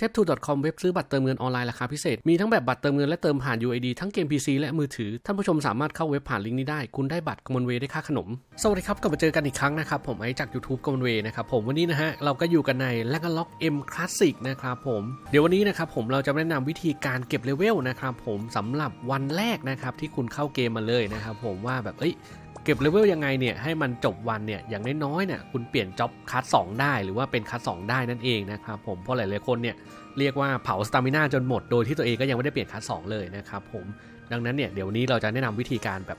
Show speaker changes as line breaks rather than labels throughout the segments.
t e p 2 com เว็บซื้อบัตรเติมเงินออนไลน์ราคาพิเศษ มีทั้งแบบบัตรเติมเงินและเติมผ่าน UID ทั้งเกม PC และมือถือ ท่านผู้ชมสามารถเข้าเว็บผ่านลิงก์นี้ได้ คุณได้บัตรกมลเวได้ค่าขนม สวัสดีครับ กลับมาเจอกันอีกครั้งนะครับ ผมไอจาก YouTube กมลเวนะครับผมวันนี้นะฮะเราก็อยู่กันใน l a g l o c k M Classic นะครับผมเดี๋ยววันนี้นะครับผมเราจะแนะนำวิธีการเก็บเลเวลนะครับผมสำหรับวันแรกนะครับที่คุณเข้าเกมมาเลยนะครับผมว่าแบบเอ้ย ก็บเลเวลยังไงเนี่ยให้มันจบวันเนี่ยอย่างน้อยๆเนี่ยคุณเปลี่ยนจ็อบคัส2ได้หรือว่าเป็นคัส2ได้นั่นเองนะครับผมเพราะหลายๆคนเนี่ยเรียกว่าเผาสตามิน่าจนหมดโดยที่ตัวเองก็ยังไม่ได้เปลี่ยนคัส2เลยนะครับผมดังนั้นเนี่ยเดี๋ยวนี้เราจะแนะนำวิธีการแบบ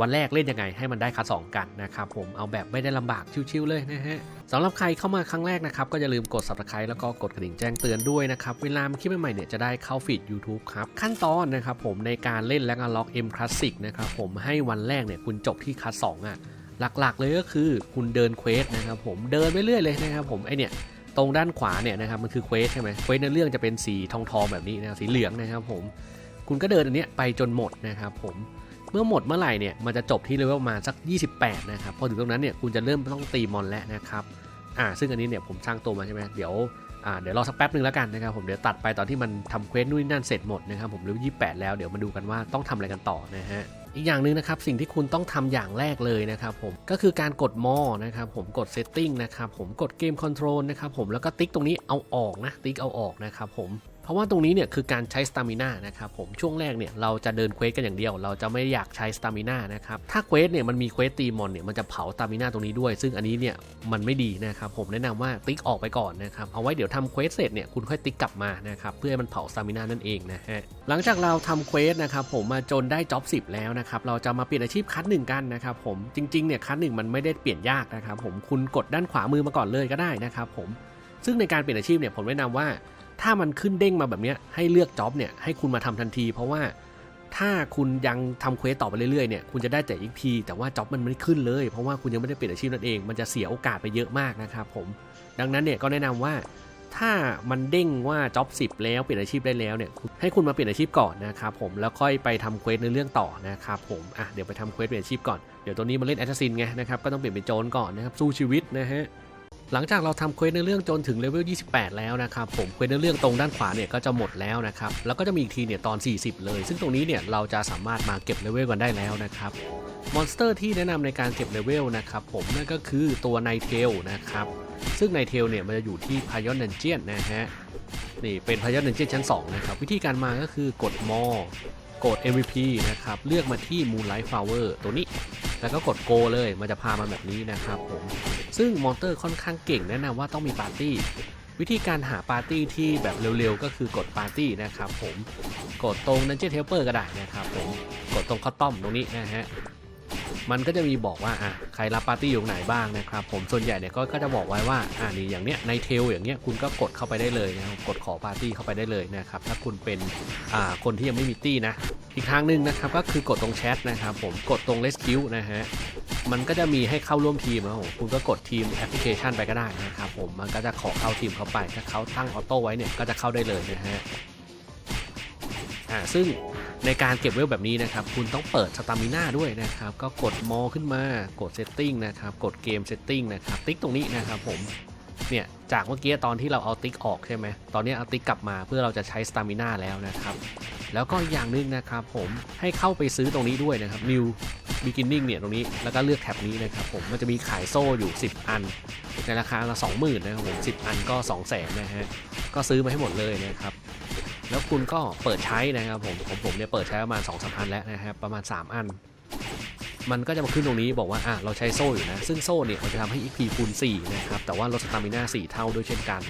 วันแรกเล่นยังไงให้มันได้คัส2กันนะครับผมเอาแบบไม่ได้ลำบากชิวๆเลยนะฮะสำหรับใครเข้ามาครั้งแรกนะครับก็อย่าลืมกด subscribe แล้วก็กดกระดิ่งแจ้งเตือนด้วยนะครับเวลามคลิปใหม่ๆเนี่ยจะได้เข้าฟีด YouTube ครับขั้นตอนนะครับผมในการเล่นแลกล็อก M Classic นะครับผมให้วันแรกเนี่ยคุณจบที่คัส2อะหลักๆเลยก็คือคุณเดินเควสนะครับผมเดินไปเรื่อยเลยนะครับผมไอเนี่ยตรงด้านขวาเนี่ยนะครับมันคือเควสใช่ไหมเควสในเรื่องจะเป็นสีทองทองๆแบบนี้นะสีเหลืองนะครับผมคุณก็เดินอันเนี้ยไปจนหมดนะครับผม เมื่อหมดเมื่อไหร่เนี่ยมันจะจบที่เลเวลประมาณสัก 28 นะครับ พอถึงตรงนั้นเนี่ยคุณจะเริ่มต้องตีมอนแล้วนะครับอ่าซึ่งอันนี้เนี่ยผมสร้างตัวมาใช่ไหมเดี๋ยวอ่าเดี๋ยวรอสักแป๊บหนึ่งแล้วกันนะครับผมเดี๋ยวตัดไปตอนที่มันทำเควสนู่นนนั่นเสร็จหมดนะครับผมเลเวล28 แล้วเดี๋ยวมาดูกันว่าต้องทำอะไรกันต่อนะฮะอีกอย่างหนึ่งนะครับสิ่งที่คุณต้องทำอย่างแรกเลยนะครับผมก็คือการกดมอนะครับผมกด Setting นะครับผมกดเกมคอนโทรลนะครับผมแล้วก็ติ๊กตรงนี้เอาออกนะติ๊กเอาออกนะครับผม เพราะว่าตรงนี้เนี่ยคือการใช้สตามิน่านะครับผมช่วงแรกเนี่ยเราจะเดินเควสกันอย่างเดียว เราจะไม่อยากใช้สตามิน่านะครับถ้าเควสเนี่ยมันมีเควสตีมอนเนี่ยมันจะเผาสตามิน่าตรงนี้ด้วย ซึ่งอันนี้เนี่ยมันไม่ดีนะครับผมแนะนำว่าติ๊กออกไปก่อนนะครับเอาไว้เดี๋ยวทำเควสเสร็จเนี่ยคุณค่อยติ๊กกลับมานะครับเพื่อให้มันเผาสตามิน่านั่นเองนะฮะหลังจากเราทำเควสนะครับผมมาจนได้จ็อบ10 แล้วนะครับเราจะมาเปลี่ยนอาชีพคัดหนึ่งกันนะครับผมจริงๆเนี่ยคัดหนึ่งมันไม่ได้เปลี่ยนยากนะครับผมคุณกดด้านขวามือมาก่อนเลยก็ได้นะครับผมซึ่งในการเปลี่ยนอาชีพเนี่ยผมแนะนำว่า ถ้ามันขึ้นเด้งมาแบบนี้ให้เลือกจ็อบเนี่ยให้คุณมาทำทันที เพราะว่าถ้าคุณยังทำเควสต่อไปเรื่อยๆเนี่ยคุณจะได้แต่ XP แต่ว่าจ็อบมันไม่ขึ้นเลย เพราะว่าคุณยังไม่ได้เปลี่ยนอาชีพนั่นเอง มันจะเสียโอกาสไปเยอะมากนะครับผม ดังนั้นเนี่ยก็แนะนำว่าถ้ามันเด้งว่าจ็อบ10 แล้วเปลี่ยนอาชีพได้แล้วเนี่ยให้คุณมาเปลี่ยนอาชีพก่อนนะครับผมแล้วค่อยไปทำเควสในเรื่องต่อนะครับผมอะเดี๋ยวไปทำเควสเปลี่ยนอาชีพก่อนเดี๋ยวตัวนี้มาเล่นแอสซัสซินไงนะครับก็ต้องเปลี่ยนเป็นโจรก่อนนะครับสู้ชีวิตนะฮะ หลังจากเราทำเควสในเรื่องจนถึงเลเวล 28 แล้วนะครับผมเควสในเรื่องตรงด้านขวาเนี่ยก็จะหมดแล้วนะครับแล้วก็จะมีอีกทีเนี่ยตอน 40 เลย ซึ่งตรงนี้เนี่ยเราจะสามารถมาเก็บเลเวลกันได้แล้วนะครับมอนสเตอร์ที่แนะนำในการเก็บเลเวลนะครับผมนั่นก็คือตัวไนเทลนะครับซึ่งไนเทลเนี่ยมันจะอยู่ที่พายอนเดนเจียนนะฮะนี่เป็นพายอนเดนเจียนชั้น 2 นะครับ วิธีการมาก็คือกดมอกด MVP นะครับ เลือกมาที่ Moonlight Flower ตัวนี้ แล้วก็กด Go เลย มันจะพามาแบบนี้นะครับผม ซึ่งมอนเตอร์ค่อนข้างเก่งแนะนำว่าต้องมีปาร์ตี้ วิธีการหาปาร์ตี้ที่แบบเร็วๆ ก็คือกดปาร์ตี้นะครับผม กดตรงนันเจ n เทลเปอร์ก็ได้นะครับผม กดตรงข้อต้อมตรงนี้นะฮะ มันก็จะมีบอกว่าอะใครรับปาร์ตี้อยู่ไหนบ้างนะครับผมส่วนใหญ่เนี่ยก็ก็จะบอกไว้ว่าอ่านี่อย่างเนี้ยในเทลอย่างเนี้ยคุณก็กดเข้าไปได้เลยนะครับกดขอปาร์ตี้เข้าไปได้เลยนะครับถ้าคุณเป็นอ่าคนที่ยังไม่มีตี้นะ อีกทางหนึ่งนะครับก็คือกดตรงแชทนะครับผมกดตรง Rescue นะฮะมันก็จะมีให้เข้าร่วมทีมนะครับผมคุณก็กดทีมแอปพลิเคชันไปก็ได้นะครับผมมันก็จะขอเข้าทีมเข้าไปถ้าเขาตั้งออโต้ไว้เนี่ยก็จะเข้าได้เลยนะฮะอ่าซึ่ง ในการเก็บเวลแบบนี้นะครับ คุณต้องเปิดสตามิน่าด้วยนะครับ ก็กดมอขึ้นมากดเซตติ้งนะครับ กดเกมเซตติ้งนะครับ ติ๊กตรงนี้นะครับผม เนี่ย จากเมื่อกี้ตอนที่เราเอาติ๊กออกใช่ไหม ตอนนี้เอาติ๊กกลับมาเพื่อเราจะใช้สตามิน่าแล้วนะครับ แล้วก็อย่างหนึงนะครับผมให้เข้าไปซื้อตรงนี้ด้วยนะครับ New Beginning เนี่ยตรงนี้ แล้วก็เลือกแท็บนี้นะครับผม มันจะมีขายโซ่อยู่ 10 อัน ในราคาละ20,000นะครับผม10 อันก็ 2 0 0 0 0 0นะฮะ ก็ซื้อมาให้หมดเลยนะครับ แล้วคุณก็เปิดใช้นะครับผมผมผมเนี่ยเปิดใช้ประมาณ2 3อันแล้วนะครับประมาณ 3 อัน มันก็จะมาขึ้นตรงนี้บอกว่าอะเราใช้โซ่อยู่นะ ซึ่งโซ่เนี่ยมันจะทำให้ EP คูณ4นะครับแต่ว่าลดสตามิน่า4เท่าด้วยเช่นกัน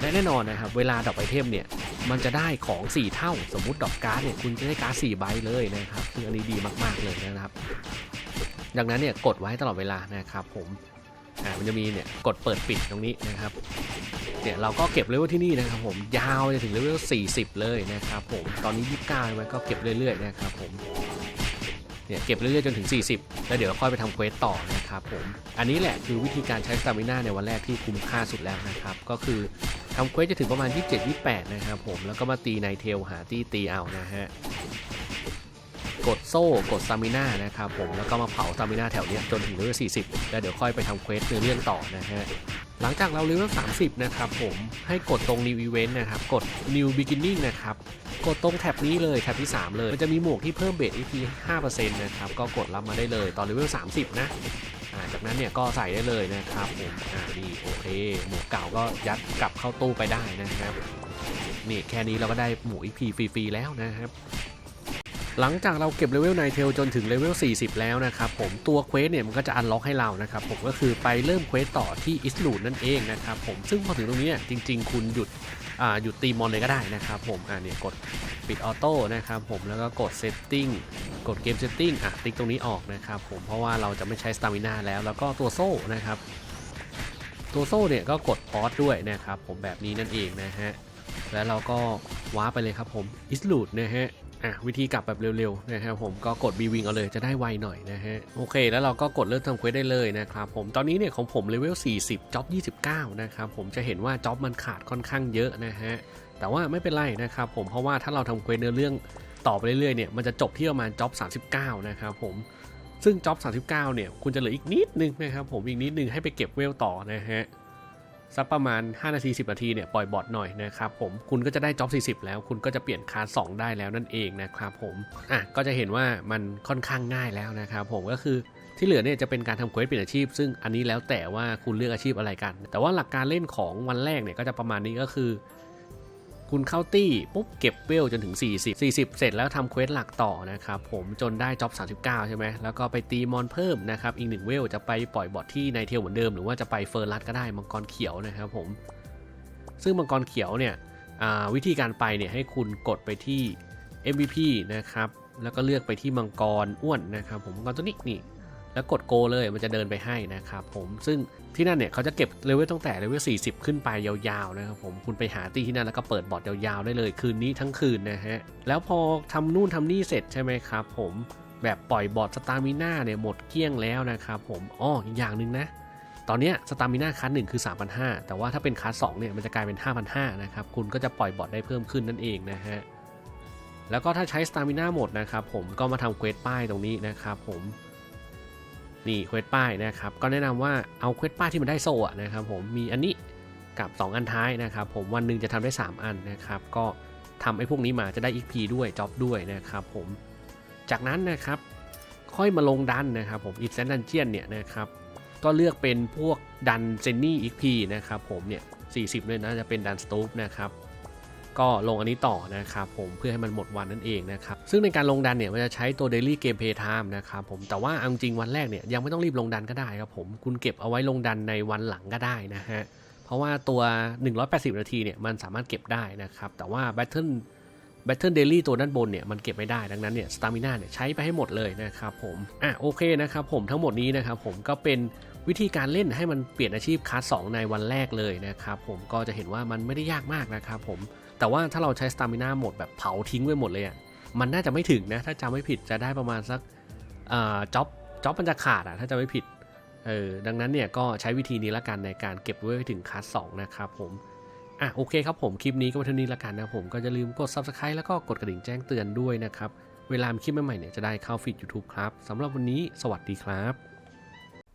และแน่นอนนะครับเวลาดรอปไอเทมเนี่ยมันจะได้ของ 4 เท่า สมมุติดรอปการ์ดเนี่ยคุณจะได้การ์ด4ใบเลยนะครับซึ่งอันนี้ดีมากๆเลยนะครับ ดังนั้นเนี่ยกดไว้ตลอดเวลานะครับผม อ่ามันจะมีเนี่ยกดเปิดปิดตรงนี้นะครับเนี่ยเราก็เก็บเลเวลที่นี่นะครับผมยาวจนถึงเลเวล40 เลยนะครับผมตอนนี้29ใช่ไหมก็เก็บเรื่อยๆนะครับผมเนี่ยเก็บเรื่อยๆจนถึง 40 แล้วเดี๋ยวค่อยไปทำเควสต่อนะครับผมอันนี้แหละคือวิธีการใช้สตามิน่าในวันแรกที่คุ้มค่าสุดแล้วนะครับก็คือทำเควสจะถึงประมาณ 27 28 นะครับผมแล้วก็มาตีในเทลหาตีตีเอานะฮะ กดโซ่กดสตามิน่านะครับผมแล้วก็มาเผาสตามิน่าแถวเนี้ยจนถึงเลเวล40 แล้วเดี๋ยวค่อยไปทำเควสในเรื่องต่อนะฮะหลังจากเราเลเวล30 นะครับผมให้กดตรง New Event นะครับ กด New Beginning นะครับ กดตรงแท็บนี้เลยแท็บที่ 3 เลย มันจะมีหมวกที่เพิ่มเบส EP 5%นะครับ ก็กดรับมาได้เลยตอนเลเวล30 นะจากนั้นเนี่ยก็ใส่ได้เลยนะครับผมอ่านี่โอเค หมวกเก่าก็ยัดกลับเข้าตู้ไปได้นะครับนี่แค่นี้เราก็ได้หมวก EP ฟรีๆแล้วนะครับ หลังจากเราเก็บเลเวลไนเทลจนถึงเลเวล 40 แล้วนะครับผมตัวเควสเนี่ยมันก็จะอันล็อกให้เรานะครับผมก็คือไปเริ่มเควสต่อที่อิสลูดนั่นเองนะครับผมซึ่งพอถึงตรงนี้เนี่ยจริง ๆ คุณหยุดอ่าหยุดตีมอนเลยก็ได้นะครับผมอ่าเนี่ยกดปิดออโต้นะครับผมแล้วก็กดเซตติ้งกดเกมเซตติ้งอะติ๊กตรงนี้ออกนะครับผมเพราะว่าเราจะไม่ใช้สตามิน่าแล้วแล้วก็ตัวโซ่นะครับตัวโซ่เนี่ยก็กดพอสด้วยนะครับผมแบบนี้นั่นเองนะฮะแล้วเราก็ว้าไปเลยครับผมอิสลูดนะฮะ อะวิธีกลับแบบเร็วๆนะครับผมก็กด B Wing เอาเลยจะได้ไวหน่อยนะฮะโอเคแล้วเราก็กดเริ่มทำเควสได้เลยนะครับผมตอนนี้เนี่ยของผมเลเวล40จ็อบ29 นะครับผมจะเห็นว่าจ็อบมันขาดค่อนข้างเยอะนะฮะแต่ว่าไม่เป็นไรนะครับผมเพราะว่าถ้าเราทำเควสเนื้อเรื่องต่อไปเรื่อยๆเนี่ยมันจะจบที่ประมาณจ็อบ39 นะครับผมซึ่งจ็อบ39 เนี่ยคุณจะเหลืออีกนิดนึงนะครับผมอีกนิดนึงให้ไปเก็บเวลต่อนะฮะ สักประมาณ 5 นาที 10 นาทีเนี่ยปล่อยบอทหน่อยนะครับผมคุณก็จะได้จ็อบ 40 แล้ว คุณก็จะเปลี่ยนคาร์2ได้แล้วนั่นเองนะครับผมอะก็จะเห็นว่ามันค่อนข้างง่ายแล้วนะครับผมก็คือที่เหลือเนี่ยจะเป็นการทำเควสเปลี่ยนอาชีพ ซึ่งอันนี้แล้วแต่ว่าคุณเลือกอาชีพอะไรกัน แต่ว่าหลักการเล่นของวันแรกเนี่ยก็จะประมาณนี้ก็คือ คุณเข้าตี้ปุ๊บเก็บเวลจนถึง 40 40 เสร็จแล้วทำเควสหลักต่อนะครับผมจนได้จ็อบ 39 ใช่ไหมแล้วก็ไปตีมอนเพิ่มนะครับอีกหนึ่งเวลจะไปปล่อยบอทที่ในเทลเหมือนเดิม หรือว่าจะไปเฟิร์รัสก็ได้มังกรเขียวนะครับผมซึ่งมังกรเขียวเนี่ยวิธีการไปเนี่ยให้คุณกดไปที่ MVP นะครับแล้วก็เลือกไปที่มังกรอ้วนนะครับผมมังกรตัวนี้นี่ แล้วกดโกเลยมันจะเดินไปให้นะครับผมซึ่งที่นั่นเนี่ยเขาจะเก็บเลเวลตั้งแต่เลเวล 40 ขึ้นไปยาวๆนะครับผมคุณไปหาตีที่นั่นแล้วก็เปิดบอร์ดยาวๆได้เลยคืนนี้ทั้งคืนนะฮะแล้วพอทำนู่นทำนี่เสร็จใช่ไหมครับผมแบบปล่อยบอร์ดสตามิน่าเนี่ยหมดเกลี้ยงแล้วนะครับผมอ้ออีกอย่างหนึ่งนะ ตอนนี้สตามิน่าคัสหนึ่งคือ 3,500 แต่ว่าถ้าเป็นคัสสองเนี่ยมันจะกลายเป็น 5,500 นะครับคุณก็จะปล่อยบอร์ดได้เพิ่มขึ้นนั่นเองนะฮะแล้วก็ถ้าใช้สตามิน่าหมดนะครับผมก็มาทำเควสป้ายตรงนี้นะครับผม นี่เควสป้ายนะครับ ก็แนะนำว่าเอาเควสป้ายที่มันได้โซ่อะนะครับผมมีอันนี้กับ 2 อันท้ายนะครับ ผมวันหนึ่งจะทำได้ 3 อันนะครับ ก็ทำไอ้พวกนี้มาจะได้ XP ด้วยจ็อบด้วยนะครับผมจากนั้นนะครับค่อยมาลงดันนะครับผมอินเซนดันเจียนเนี่ยนะครับก็เลือกเป็นพวกดันเจนนี่ XP นะครับผมเนี่ย40 เลยนะจะเป็นดันสตูปนะครับ ก็ลงอันนี้ต่อนะครับผมเพื่อให้มันหมดวันนั่นเองนะครับซึ่งในการลงดันเนี่ยมันจะใช้ตัว Daily Game Play Time นะครับผมแต่ว่าเอาจริงวันแรกเนี่ยยังไม่ต้องรีบลงดันก็ได้ครับผมคุณเก็บเอาไว้ลงดันในวันหลังก็ได้นะฮะเพราะว่าตัว 180 นาทีเนี่ยมันสามารถเก็บได้นะครับแต่ว่า Battle Battle Daily ตัวด้านบนเนี่ยมันเก็บไม่ได้ดังนั้นเนี่ยสตามิน่าเนี่ยใช้ไปให้หมดเลยนะครับผมอะโอเคนะครับผมทั้งหมดนี้นะครับผมก็เป็นวิธีการเล่นให้มันเปลี่ยนอาชีพคลาส2ในวันแรกเลยนะครับผมก็จะเห็นว่ามันไม่ได้ยากมากนะครับผมแต่ว่าถ้าเราใช้สตามิน่าหมดแบบเผาทิ้งไว้หมดเลยอะมันน่าจะไม่ถึงนะถ้าจำไม่ผิดจะได้ประมาณสักอ่าจ็อบจ็อบมันจะขาดอะถ้าจะไม่ผิดเออดังนั้นเนี่ยก็ใช้วิธีนี้ละกันในการเก็บไว้ถึงคลาสสองนะครับผม อะโอเคครับผมคลิปนี้ก็มาเท่านี้ละกันนะผมก็จะลืมกด subscribe แล้วก็กดกระดิ่งแจ้งเตือนด้วยนะครับ เวลามีคลิปใหม่ๆเนี่ยจะได้เข้าฟีด YouTube ครับสำหรับวันนี้สวัสดีครับ